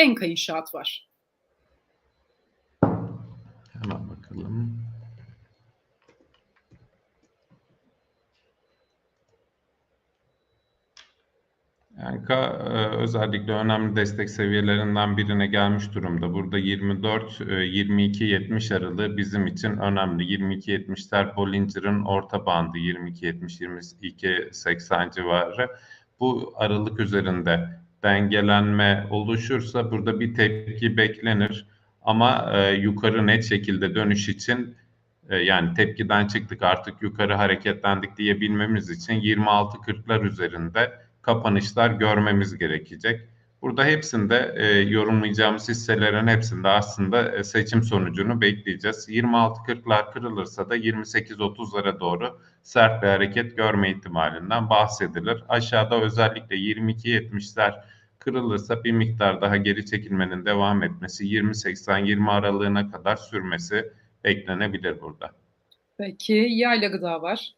Enka İnşaat var. Hemen bakalım. Enka e, özellikle önemli destek seviyelerinden birine gelmiş durumda. Burada 24 e, 22 70 aralığı bizim için önemli. 22 70'ler Bollinger'ın orta bandı 22 70 22 80 civarı. Bu aralık üzerinde dengelenme oluşursa burada bir tepki beklenir. Ama e, yukarı net şekilde dönüş için e, yani tepkiden çıktık artık yukarı hareketlendik diyebilmemiz için 26-40'lar üzerinde kapanışlar görmemiz gerekecek. Burada hepsinde e, yorumlayacağımız hisselerin hepsinde aslında e, seçim sonucunu bekleyeceğiz. 26-40'lar kırılırsa da 28-30'lara doğru sert bir hareket görme ihtimalinden bahsedilir. Aşağıda özellikle 22-70'ler kırılırsa bir miktar daha geri çekilmenin devam etmesi 20-80-20 aralığına kadar sürmesi beklenebilir burada. Peki Yayla Gıda var.